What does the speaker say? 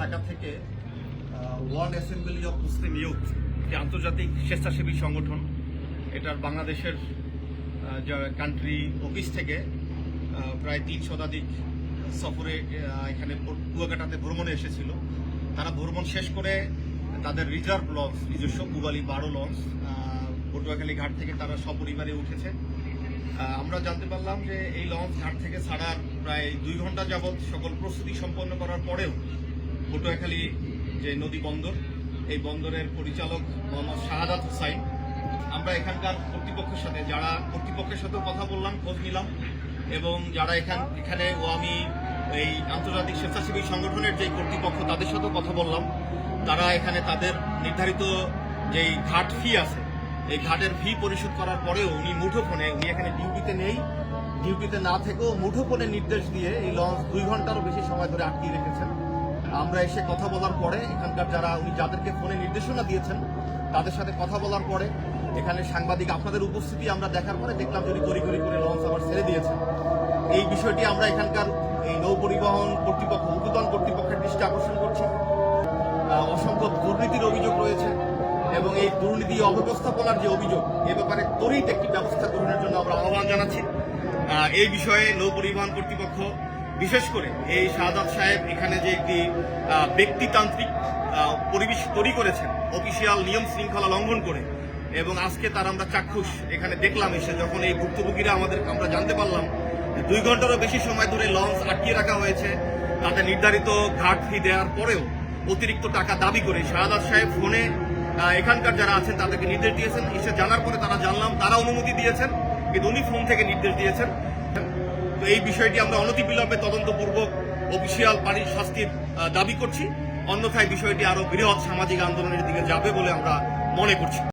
ঢাকা থেকে world assembly of Muslim youth যে আন্তর্জাতিক স্বেচ্ছাসেবী সংগঠন এটার বাংলাদেশের আহ, যা কান্ট্রি অফিস থেকে প্রায় তিন শতাধিক সফরে এখানে কুয়াকাটাতে ভ্রমণে এসেছিল। তারা ভ্রমণ শেষ করে তাদের রিজার্ভ লঞ্চ নিজস্ব কুবালি বারো লঞ্চ পটুয়াখালী ঘাট থেকে তারা সপরিবারে উঠেছে। আমরা জানতে পারলাম যে এই লঞ্চ ঘাট থেকে ছাড়ার প্রায় দুই ঘণ্টা যাবৎ সকল প্রস্তুতি সম্পন্ন করার পরেও পটুয়াখালী যে নদী বন্দর, এই বন্দরের পরিচালক মোহাম্মদ শাহাদাত হুসাইন। আমরা এখানকার কর্তৃপক্ষের সাথে, যারা কর্তৃপক্ষের সাথেও কথা বললাম, খোঁজ নিলাম, এবং যারা এখান এখানে ও আমি এই আন্তর্জাতিক স্বেচ্ছাসেবী সংগঠনের যে কর্তৃপক্ষ, তাদের সাথেও কথা বললাম। তারা এখানে তাদের নির্ধারিত যেই ঘাট ফি আছে, এই ঘাটের ফি পরিশোধ করার পরেও উনি মুঠোফোনে, উনি এখানে ডিউটিতে নেই। ডিউটিতে না থেকেও মুঠোফোনে নির্দেশ দিয়ে এই লঞ্চ দুই ঘন্টারও বেশি সময় ধরে আটকিয়ে রেখেছেন। আমরা এসে কথা বলার পরে এখানকার যারা, উনি যাদেরকে ফোনে নির্দেশনা দিয়েছেন, তাদের সাথে কথা বলার পরে এখানে সাংবাদিক আপনাদের উপস্থিতি আমরা দেখার পরে দেখলাম যদি উনি তড়ি ঘড়ি করে লঞ্চ আবার ছেড়ে দিয়েছেন। এই বিষয়টি আমরা এখানকার এই নৌ পরিবহন কর্তৃপক্ষ, উদ্বোধন কর্তৃপক্ষের দৃষ্টি আকর্ষণ করছি। অসংখ্য দুর্নীতির অভিযোগ রয়েছে এবং এই দুর্নীতি অব্যবস্থাপনার যে অভিযোগ, এ ব্যাপারে ত্বরিত একটি ব্যবস্থা গ্রহণের জন্য আমরা আহ্বান জানাচ্ছি। এই বিষয়ে নৌ পরিবহন কর্তৃপক্ষ বিশেষ করে এই শাহাদাত সাহেব এখানে যে একটি ব্যক্তিতান্ত্রিক পরিবেশ তৈরি করেছেন অফিসিয়াল নিয়ম শৃঙ্খলা লঙ্ঘন করে, এবং আজকে তার আমরা চাক্ষুষ, এখানে দেখলাম এসে যখন এই ভুক্তভোগীরা আমাদের, আমরা জানতে পারলাম দুই ঘন্টারও বেশি সময় ধরে লঞ্চ আটকিয়ে রাখা হয়েছে, তাতে নির্ধারিত ঘাট ফি দেওয়ার পরেও অতিরিক্ত টাকা দাবি করে শাহাদাত সাহেব ফোনে এখানকার যারা আছেন তাদেরকে নির্দেশ দিয়েছেন, এসে জানার পরে তারা জানলাম, তারা অনুমতি দিয়েছেন, কিন্তু উনি ফোন থেকে নির্দেশ দিয়েছেন। এই বিষয়টি আমরা অনতিবিলম্বে তদন্তপূর্বক অফিসিয়াল পানির শাস্তির দাবি করছি। অন্যথায় বিষয়টি আরও বৃহৎ সামাজিক আন্দোলনের দিকে যাবে বলে আমরা মনে করছি।